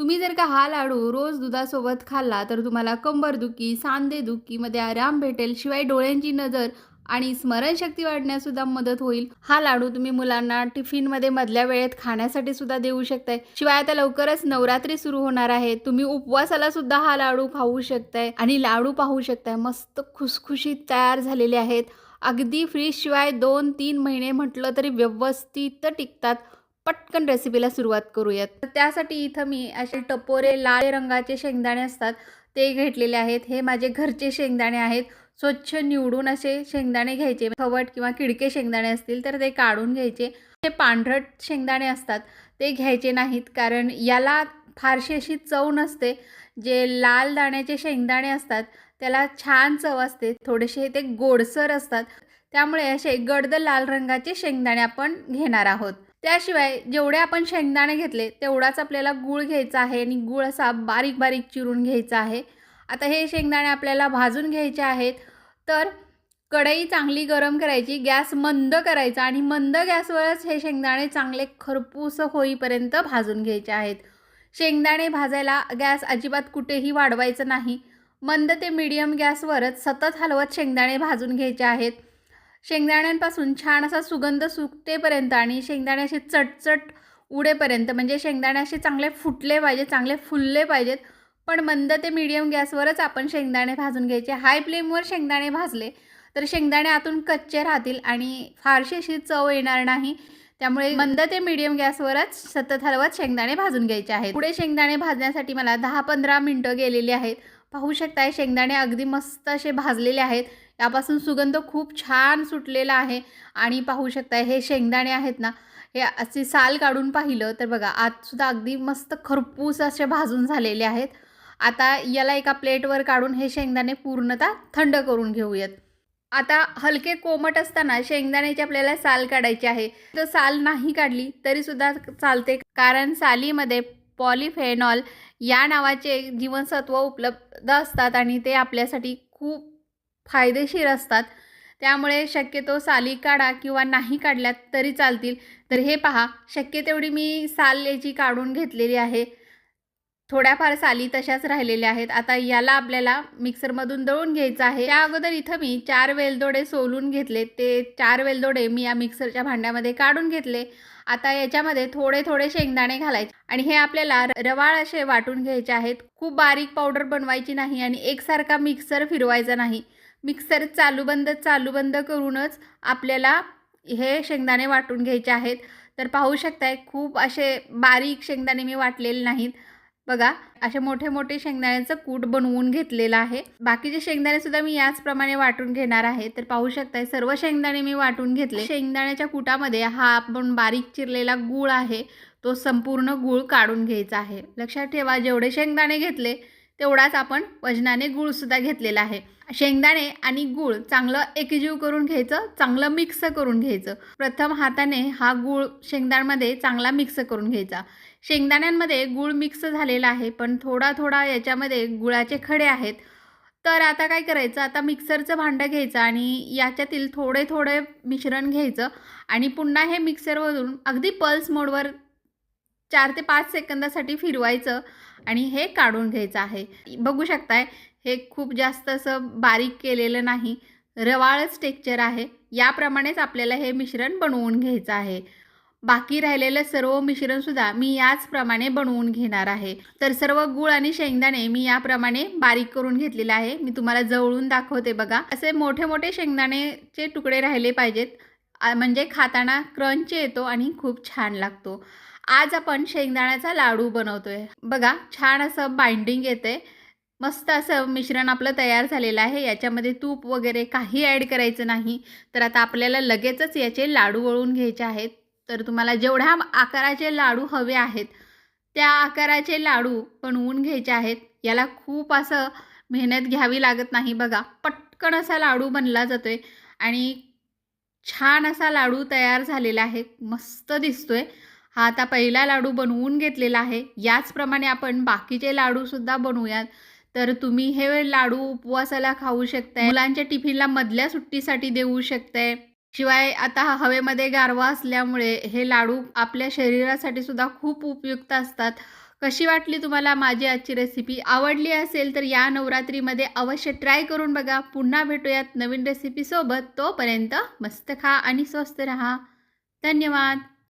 तुम्ही जर का हा लाडू रोज दुधासोबत खाल्ला तर तुम्हाला कंबरदुखी सांधेदुखीमध्ये आराम भेटेल शिवाय डोळ्यांची नजर आणि स्मरणशक्ती वाढण्यासुद्धा मदत होईल. हा लाडू तुम्ही मुलांना टिफिनमध्ये मधल्या वेळेत खाण्यासाठी सुद्धा देऊ शकताय. शिवाय आता लवकरच नवरात्री सुरू होणार आहे. तुम्ही उपवासाला सुद्धा हा लाडू खाऊ शकताय आणि लाडू पाहू शकताय. मस्त खुसखुशीत तयार झालेले आहेत. अगदी फ्रीज शिवाय दोन तीन महिने म्हटलं तरी व्यवस्थित टिकतात. पटकन रेसिपीला सुरुवात करूयात. तर त्यासाठी इथं मी असे टपोरे लाल रंगाचे शेंगदाणे असतात ते घेतलेले आहेत. हे माझे घरचे शेंगदाणे आहेत. स्वच्छ निवडून असे शेंगदाणे घ्यायचे. खवट किंवा किडके शेंगदाणे असतील तर ते काढून घ्यायचे. हे पांढरट शेंगदाणे असतात ते घ्यायचे नाहीत कारण याला फारशी अशी चव नसते. जे लाल दाण्याचे शेंगदाणे असतात त्याला छान चव असते. थोडेसे ते गोडसर असतात. त्यामुळे असे गडद लाल रंगाचे शेंगदाणे आपण घेणार आहोत. त्याशिवाय जेवढे आपण शेंगदाणे घेतले तेवढाच आपल्याला गूळ घ्यायचा आहे आणि गूळ असा बारीक बारीक चिरून घ्यायचा आहे. आता हे शेंगदाणे आपल्याला भाजून घ्यायचे आहेत. तर कढई चांगली गरम करायची गॅस मंद करायचा आणि मंद गॅसवरच हे शेंगदाणे चांगले खरपूस होईपर्यंत भाजून घ्यायचे आहेत. शेंगदाणे भाजायला गॅस अजिबात कुठेही वाढवायचं नाही. मंद ते मीडियम गॅसवरच सतत हलवत शेंगदाणे भाजून घ्यायचे आहेत. शेंगदाण्यांपासून छान असा सुगंध सुकतेपर्यंत आणि शेंगदाणे असे चटचट उडेपर्यंत म्हणजे शेंगदाणे असे चांगले फुटले पाहिजे चांगले फुलले पाहिजेत. पण मंद ते मीडियम गॅसवरच आपण शेंगदाणे भाजून घ्यायचे. हाय फ्लेमवर शेंगदाणे भाजले तर शेंगदाणे आतून कच्चे राहतील आणि फारशी अशी चव येणार नाही. त्यामुळे मंद ते मीडियम गॅसवरच सतत हलवत शेंगदाणे भाजून घ्यायचे आहेत. पुढे शेंगदाणे भाजण्यासाठी मला दहा पंधरा मिनटं गेलेली आहेत. पाहू शकताय शेंगदाणे अगदी मस्त असे भाजलेले आहेत. यापासून सुगंध खूप छान सुटलेला आहे. आणि पाहू शकता हे शेंगदाणे आहेत ना हे असे साल काढून पाहिलं तर बघा आजसुद्धा अगदी मस्त खरपूस असे भाजून झालेले आहेत. आता याला एका प्लेटवर काढून हे शेंगदाणे पूर्णतः थंड करून घेऊयात. आता हलके कोमट असताना शेंगदाण्याची आपल्याला साल काढायची आहे. तर साल नाही काढली तरीसुद्धा चालते कारण सालीमध्ये पॉलिफेनॉल या नावाचे जीवनसत्व उपलब्ध असतात आणि ते आपल्यासाठी खूप फायदेशीर असतात. त्यामुळे शक्यतो साली काढा किंवा नाही काढल्यात तरी चालतील. तर हे पहा शक्य तेवढी मी साल याची काढून घेतलेली आहे. थोड्याफार साली तशाच राहिलेल्या आहेत. आता याला आपल्याला मिक्सरमधून दळून घ्यायचं आहे. त्या अगोदर इथं मी चार वेलदोडे सोलून घेतले. ते चार वेलदोडे मी या मिक्सरच्या भांड्यामध्ये काढून घेतले. आता याच्यामध्ये थोडे थोडे शेंगदाणे घालायचे. आणि हे आपल्याला रवाळ असे वाटून घ्यायचे आहेत. खूप बारीक पावडर बनवायची नाही आणि एकसारखा मिक्सर फिरवायचा नाही. मिक्सर चालू बंद चालू बंद करूनच आपल्याला हे शेंगदाणे वाटून घ्यायचे आहेत. तर पाहू शकताय खूप असे बारीक शेंगदाणे मी वाटलेले नाहीत. बघा असे मोठे मोठे शेंगदाण्याचं कूट बनवून घेतलेलं आहे. बाकीचे शेंगदाणे सुद्धा मी याचप्रमाणे वाटून घेणार आहे. तर पाहू शकताय सर्व शेंगदाणे मी वाटून घेतले. शेंगदाण्याच्या कुटामध्ये हा आपण बारीक चिरलेला गूळ आहे. तो संपूर्ण गूळ काढून घ्यायचा आहे. लक्षात ठेवा जेवढे शेंगदाणे घेतले तेवढाच आपण वजनाने गूळसुद्धा घेतलेला आहे. शेंगदाणे आणि गूळ चांगलं एकजीव करून घ्यायचं चांगलं मिक्स करून घ्यायचं. प्रथम हाताने हा गूळ शेंगदाण्यामध्ये चांगला मिक्स करून घ्यायचा. शेंगदाण्यांमध्ये गूळ मिक्स झालेला आहे पण थोडा थोडा याच्यामध्ये गुळाचे खडे आहेत. तर आता काय करायचं? आता मिक्सरचं भांडं घ्यायचं आणि याच्यातील थोडे थोडे मिश्रण घ्यायचं आणि पुन्हा हे मिक्सरवरून अगदी पल्स मोडवर चार ते पाच सेकंदासाठी फिरवायचं आणि हे काढून घ्यायचं आहे. बघू शकताय हे खूप जास्त असं बारीक केलेलं नाही. रवाळच टेक्चर आहे. याप्रमाणेच आपल्याला हे मिश्रण बनवून घ्यायचं आहे. बाकी राहिलेलं सर्व मिश्रणसुद्धा मी याचप्रमाणे बनवून घेणार आहे. तर सर्व गूळ आणि शेंगदाणे मी याप्रमाणे बारीक करून घेतलेले आहे. मी तुम्हाला जवळून दाखवते बघा. असे मोठे मोठे शेंगदाणेचे तुकडे राहिले पाहिजेत. म्हणजे खाताना क्रंच येतो आणि खूप छान लागतो. आज आपण शेंगदाण्याचा लाडू बनवतोय. बघा छान असं बाइंडिंग येते. मस्त असं मिश्रण आपलं तयार झालेलं आहे. याच्यामध्ये तूप वगैरे काही ॲड करायचं नाही. तर आता आपल्याला लगेचच याचे लाडू वळून घ्यायचे आहेत. तर तुम्हाला जेवढ्या आकाराचे लाडू हवे आहेत त्या आकाराचे लाडू बनवून घ्यायचे आहेत. याला खूप असं मेहनत घ्यावी लागत नाही बघा. पटकन असा लाडू बनला जातोय आणि छान असा लाडू तयार झालेला आहे. मस्त दिसतोय. हा आता पहिला लाडू बनवून घेतलेला आहे. याचप्रमाणे आपण बाकीचे लाडूसुद्धा बनवूयात. तर तुम्ही हे लाडू उपवासाला खाऊ शकताय. मुलांच्या टिफिनला मधल्या सुट्टीसाठी देऊ शकताय. शिवाय आता हवेमध्ये गारवा असल्यामुळे हे लाडू आपल्या शरीरासाठी सुद्धा खूप उपयुक्त असतात. कशी वाटली तुम्हाला माझी आजची रेसिपी आवडली असेल तर या नवरात्रीमध्ये अवश्य ट्राय करून बघा. पुन्हा भेटूयात नवीन रेसिपीसोबत तोपर्यंत मस्त खा आणि स्वस्त रहा. धन्यवाद.